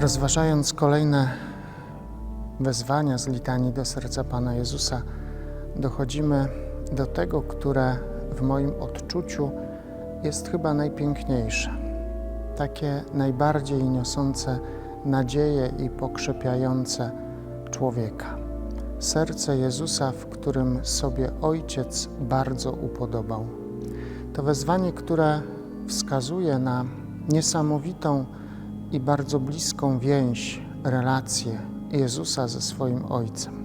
Rozważając kolejne wezwania z litanii do serca Pana Jezusa, dochodzimy do tego, które w moim odczuciu jest chyba najpiękniejsze. Takie najbardziej niosące nadzieję i pokrzepiające człowieka. Serce Jezusa, w którym sobie Ojciec bardzo upodobał. To wezwanie, które wskazuje na niesamowitą i bardzo bliską więź, relację Jezusa ze swoim Ojcem.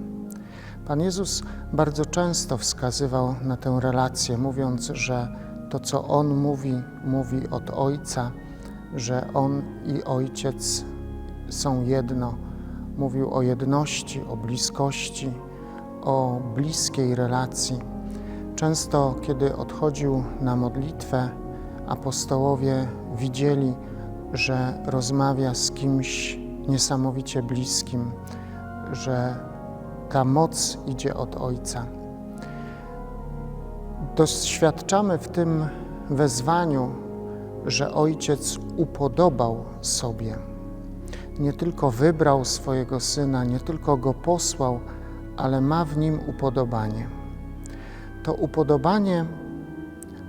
Pan Jezus bardzo często wskazywał na tę relację, mówiąc, że to, co On mówi, mówi od Ojca, że On i Ojciec są jedno. Mówił o jedności, o bliskości, o bliskiej relacji. Często, kiedy odchodził na modlitwę, apostołowie widzieli, że rozmawia z kimś niesamowicie bliskim, że ta moc idzie od Ojca. Doświadczamy w tym wezwaniu, że Ojciec upodobał sobie. Nie tylko wybrał swojego Syna, nie tylko Go posłał, ale ma w Nim upodobanie. To upodobanie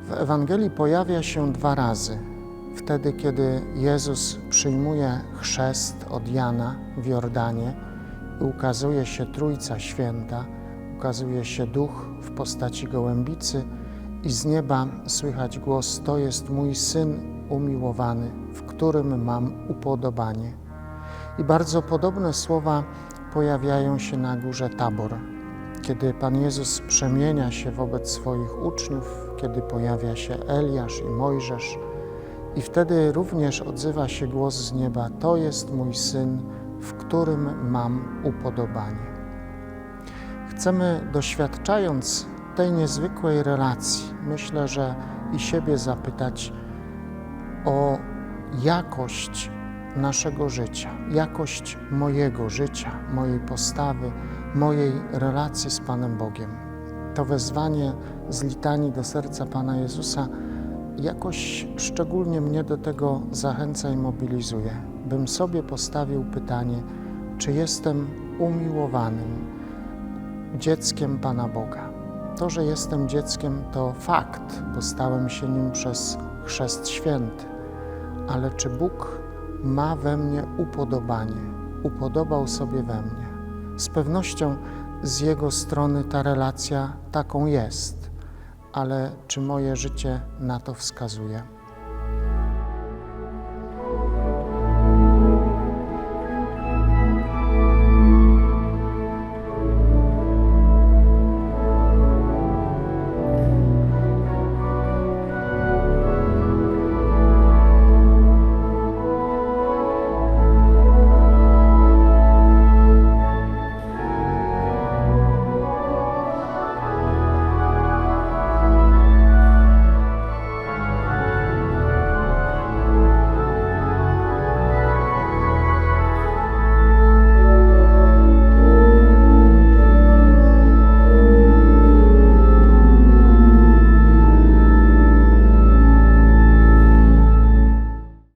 w Ewangelii pojawia się dwa razy. Wtedy, kiedy Jezus przyjmuje chrzest od Jana w Jordanie i ukazuje się Trójca Święta, ukazuje się Duch w postaci gołębicy i z nieba słychać głos: To jest mój Syn umiłowany, w którym mam upodobanie. I bardzo podobne słowa pojawiają się na górze Tabor, kiedy Pan Jezus przemienia się wobec swoich uczniów, kiedy pojawia się Eliasz i Mojżesz. I wtedy również odzywa się głos z nieba: To jest mój syn, w którym mam upodobanie. Chcemy, doświadczając tej niezwykłej relacji, myślę, że i siebie zapytać o jakość naszego życia, jakość mojego życia, mojej postawy, mojej relacji z Panem Bogiem. To wezwanie z litanii do serca Pana Jezusa jakoś szczególnie mnie do tego zachęca i mobilizuje, bym sobie postawił pytanie, czy jestem umiłowanym dzieckiem Pana Boga. To, że jestem dzieckiem, to fakt, bo stałem się nim przez chrzest święty, ale czy Bóg ma we mnie upodobanie, upodobał sobie we mnie? Z pewnością z Jego strony ta relacja taką jest ale czy moje życie na to wskazuje?